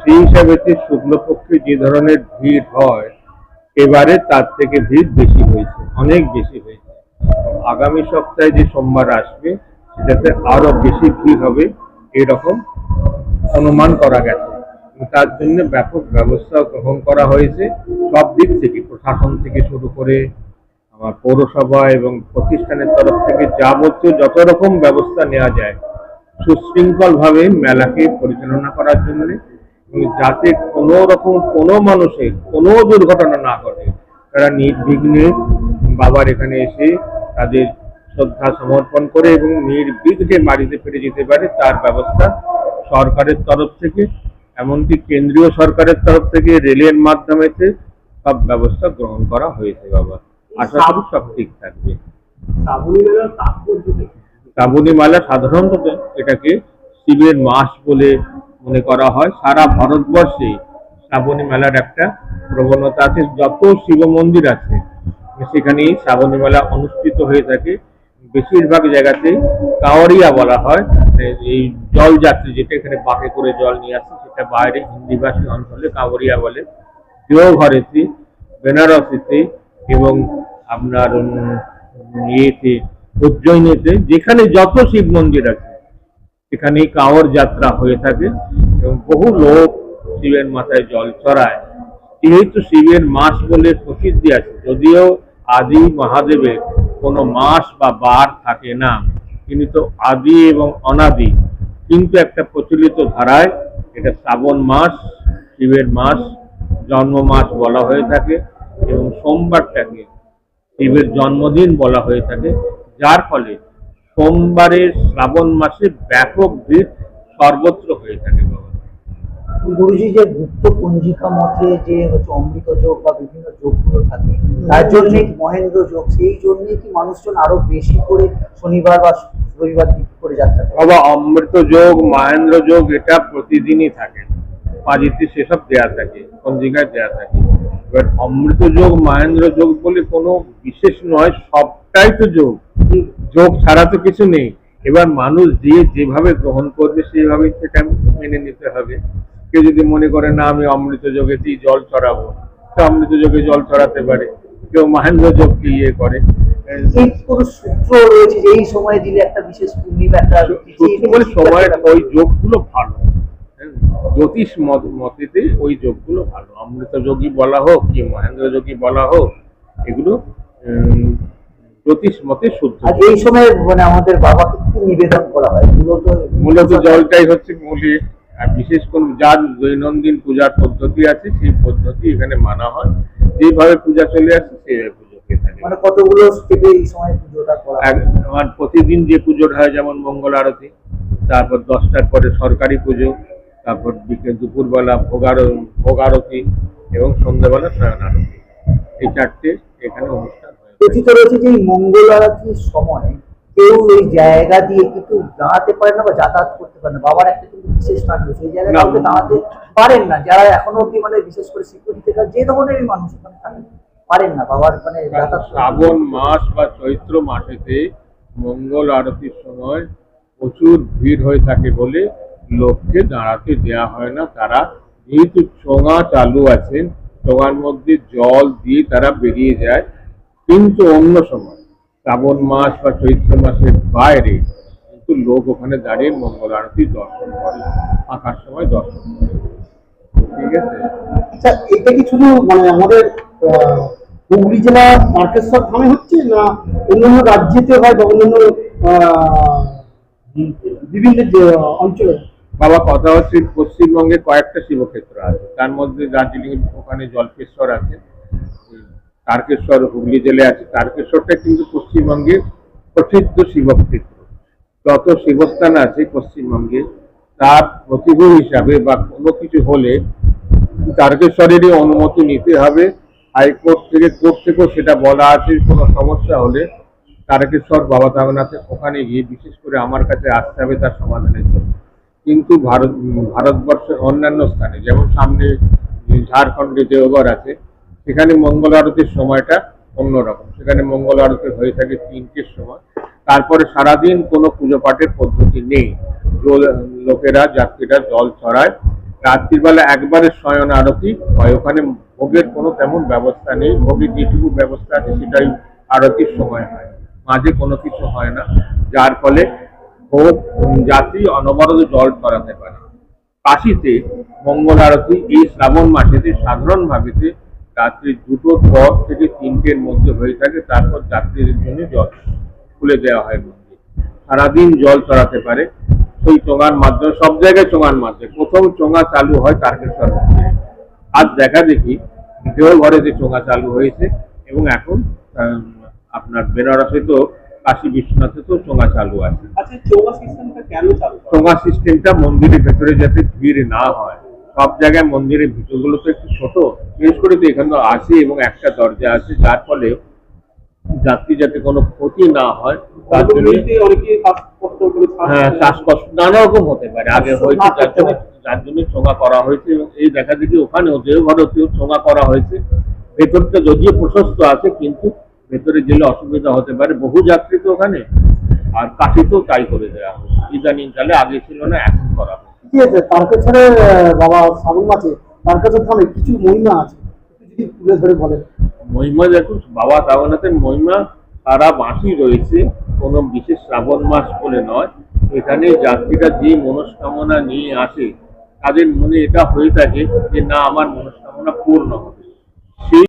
সেই হিসাবেতে শুক্লপক্ষে যে ধরনের ভিড় হয়, এবারে তার থেকে ভিড় বেশি হয়েছে, অনেক বেশি হয়েছে। আগামী সপ্তাহে যে সোমবার আসবে, সেটাতে আরও বেশি ভিড় হবে, এরকম অনুমান করা গেছে। তার জন্য ব্যাপক ব্যবস্থা গ্রহণ করা হয়েছে। সব দিক থেকে, প্রশাসন থেকে শুরু করে আমার পৌরসভা এবং প্রতিষ্ঠানের তরফ থেকে যাবতীয় যত রকম ব্যবস্থা নেওয়া যায় সুশৃঙ্খলভাবে মেলাকে পরিচালনা করার জন্য যাতে কোনো রকম কোনো মানুষের, কোনো দুর্ঘটনা না ঘটে, তারা নির্বিঘ্নে বাবার এখানে এসে তাদের শ্রদ্ধা সমর্পণ করে এবং নির্বিঘ্নে বাড়িতে ফিরে যেতে পারে তার ব্যবস্থা সরকারের তরফ থেকে, এমনকি কেন্দ্রীয় সরকারের তরফ থেকে রেলের মাধ্যমেতে সব ব্যবস্থা গ্রহণ করা হয়েছে বাবা। আশা করি সব ঠিক থাকবে। শ্রাবণী মেলা সাধারণত এটাকে শিবের মাস বলে মনে করা হয়। সারা ভারতবর্ষে শ্রাবণী মেলার একটা প্রবণতা আছে। যত শিব মন্দির আছে সেখানেই শ্রাবণী মেলা অনুষ্ঠিত হয়ে থাকে। বেশিরভাগ জায়গাতেই কাঁওয়ারিয়া বলা হয়। এই জল যাত্রী যেটা এখানে বাঁকে করে জল নিয়ে আসে, সেটা বাইরে হিন্দিভাষী অঞ্চলে কাঁওয়ারিয়া বলে। দেওঘরেতে, বেনারসিতে এবং আপনার ইয়েতে উজ্জয়িনীতে, যেখানে যত শিব মন্দির আছে সেখানে কাঁওয়ার যাত্রা হয়ে থাকে এবং বহু লোক শিবের মাথায় জল চড়ায় যেহেতু শিবের মাস বলে প্রসিদ্ধি আছে, যদিও আদি মহাদেবের কোনো মাস বা বার থাকে না। তিনি তো আদি এবং অনাদি, কিন্তু একটা প্রচলিত ধারায় এটা শ্রাবণ মাস, শিবের মাস, জন্ম মাস বলা হয়ে থাকে এবং সোমবারটাকে শিবের জন্মদিন বলা হয়ে থাকে। যার ফলে সোমবারের শ্রাবণ মাসে ব্যাপক ভিড় সর্বত্র হয়ে থাকে গুরুজি যে গুপ্ত পঞ্জিকা মতে যে হচ্ছে অমৃত যোগ বা বিভিন্ন যোগগুলো থাকে তার জন্য মহেন্দ্র যোগ? সেই জন্য কি মানুষজন আরও বেশি করে শনিবার বা রবিবার করে যাত্রা করে? বাবা অমৃত যোগ মহেন্দ্র যোগ এটা প্রতিদিনই থাকে। পাজিতে সেসব দেয়া থাকে পঞ্জিকায় দেয়া থাকে। এবার অমৃত যোগ মহেন্দ্র যোগ বলে কোনো বিশেষ নয় সবটাই তো যোগ। যোগ ছাড়া তো কিছু নেই। এবার মানুষ যে যেভাবে গ্রহণ করবে সেইভাবেই সেটা মেনে নিতে হবে। কেউ যদি মনে করে না আমি অমৃত যোগেতেই জল চড়াবো সে অমৃত যোগে জল চড়াতে পারে। কেউ মহেন্দ্র যোগকে ইয়ে করে। এই কোনো সূত্র রয়েছে যে এই সময় দিলে একটা বিশেষ পূর্ণিমা একটা সত্যি বলে সময়ের ওই যোগগুলো ভালো। জ্যোতিষ মত মতেতে ওই যোগগুলো ভালো। অমৃত যোগী বলা হোক কি মহেন্দ্র যোগী বলা হোক এগুলো জ্যোতিষ মতে শুদ্ধ। আর এই সময় মানে আমাদের বাবাকে কি নিবেদন করা হয়? মূলত মূলত জলটাই হচ্ছে মূলে আর বিশেষ কোন যার দৈনন্দিন পূজার পদ্ধতি আছে সেই পদ্ধতি এখানে মানা হয়। যেভাবে পূজা চলে আসে সেইভাবে পুজো থাকে। মানে কতগুলো স্টেপে এই সময় পুজোটা করা আমার প্রতিদিন যে পুজোটা হয় যেমন মঙ্গল আরতি তারপর দশটার পরে সরকারি পুজো তারপর বিকেল দুপুরবেলা ভোগার ভোগ আরতি এবং সন্ধ্যাবেলা শয়ন আরতি এই চারটে এখানে অনুষ্ঠান কথিত রয়েছে যে মঙ্গল আরতির সময় কেউ এই জায়গা দিয়ে কিন্তু দাঁড়াতে পারে না বা যাতায়াত করতে পারে না। বাবার একটা কিন্তু বিশেষ স্থান রয়েছে। এই জায়গায় কাউকে দাঁড়াতে পারেন না। যারা এখনও অব্দি মানে বিশেষ করে সিকিউরিটি থেকে যে ধরনেরই মানুষ ওখানে থাকেন পারেন না। বাবার মানে শ্রাবণ মাস বা চৈত্র মাসেতে মঙ্গল আরতির সময় প্রচুর ভিড় হয়ে থাকে বলে লোককে দাঁড়াতে দেওয়া হয় না। তারা যেহেতু চোঙা চালু আছে চোঙার মধ্যে জল দিয়ে তারা বেরিয়ে যায়। কিন্তু অন্য সময়, শ্রাবণ মাস বা চৈত্র মাসের বাইরে কিন্তু লোক ওখানে দাঁড়িয়ে মঙ্গল আরতি দর্শন করে আঁকার সময় দর্শন করে। ঠিক আছে? আচ্ছা এটা কি শুধু মানে আমাদের হচ্ছে না অন্যান্য রাজ্যেতে হয় অঞ্চলে? বাবা কথা হচ্ছে পশ্চিমবঙ্গে কয়েকটা শিবক্ষেত্র আছে। তার মধ্যে দার্জিলিং ওখানে জলপেশ্বর আছে তারকেশ্বর হুগলি জেলায় আছে। তারকেশ্বরটা কিন্তু পশ্চিমবঙ্গের প্রসিদ্ধ শিবক্ষেত্র। যত শিবস্থান আছে পশ্চিমবঙ্গে, তার প্রতিভূ হিসাবে বা কোনো কিছু হলে তারকেশ্বরেরই অনুমতি নিতে হবে। হাইকোর্ট থেকে, কোর্ট থেকেও সেটা বলা আছে, কোনো সমস্যা হলে তারকেশ্বর বাবা তারনাথের ওখানে গিয়ে বিশেষ করে আমার কাছে আসতে হবে, তার সমাধানের জন্য। কিন্তু ভারত ভারতবর্ষের অন্যান্য স্থানে, যেমন সামনে ঝাড়খণ্ডে দেওঘর আছে, সেখানে মঙ্গল আরতির সময়টা অন্যরকম। সেখানে মঙ্গল আরতি হয়ে থাকে তিনটের সময়। তারপরে সারাদিন কোনো পুজো পাঠের পদ্ধতি নেই। লোকেরা, যাত্রীরা জল ছড়ায়। রাত্রিবেলা একবারে শয়ন আরতি হয়। ওখানে ভোগের কোনো তেমন ব্যবস্থা নেই। ভোগের যেটুকু ব্যবস্থা আছে, সেটাই আরতির সময় হয়। মাঝে কোনো কিছু হয় না। যার ফলে উম, যাত্রী অনবরত জল ছড়াতে পারে। কাশিতে মঙ্গল আরতি এই শ্রাবণ মাসেতে সাধারণভাবেতে রাত্রি দুটো পর থেকে তিনটের মধ্যে হয়ে থাকে তারপর যাত্রীদের জন্য জল খুলে দেওয়া হয় মন্দির। সারাদিন জল চড়াতে পারে। সেই চোঙার মাধ্যমে সব জায়গায় চোঙার মাধ্যমে। প্রথম চোঙা চালু হয় তারকেশ্বর মন্দিরে। আজ দেখা দেখি দেওঘরেতে চোঙা চালু হয়েছে এবং এখন আপনার বেনারসে তো কাশী বিশ্বনাথে তো চোঙা চালু আছে। আচ্ছা চৌমা সিস্টেমটা মন্দিরের ভেতরে যাতে ভিড় না হয়। সব জায়গায় মন্দিরের ভিতরগুলো তো একটু ছোট। বিশেষ করে তো এখানে আছে এবং একটা দরজা আছে যার ফলে যাত্রী যাতে কোনো ক্ষতি না হয় তার জন্য শ্বাসকষ্ট হ্যাঁ শ্বাসকষ্ট নানা রকম হতে পারে। আগে হয়েছে যার জন্য যার জন্য ছোঁয়া করা হয়েছে এবং এই দেখা দেখি ওখানেও দেওঘরেতেও ছোঁয়া করা হয়েছে। ভেতরটা যদিও প্রশস্ত আছে কিন্তু ভেতরে গেলে অসুবিধা হতে পারে। বহু যাত্রী তো ওখানে। আর কাশিতেও তাই করে দেওয়া ইদানিং কালে আগে ছিল না এখন করা হয়েছে আছে তারকেশ্বরের বাবা শ্রাবণ মাসে তারকেশ্বর ধামে কিছু মহিমা আছে। একটু যদি তুলে ধরে বলেন। মহিমা দেখুন বাবা শ্রাবণাথের মহিমা সারা মাসই রয়েছে কোনো বিশেষ শ্রাবণ মাস বলে নয়। এখানে যাত্রীরা যে মনস্কামনা নিয়ে আসে তাদের মনে এটা হয়ে থাকে যে না আমার মনস্কামনা পূর্ণ হবে। সেই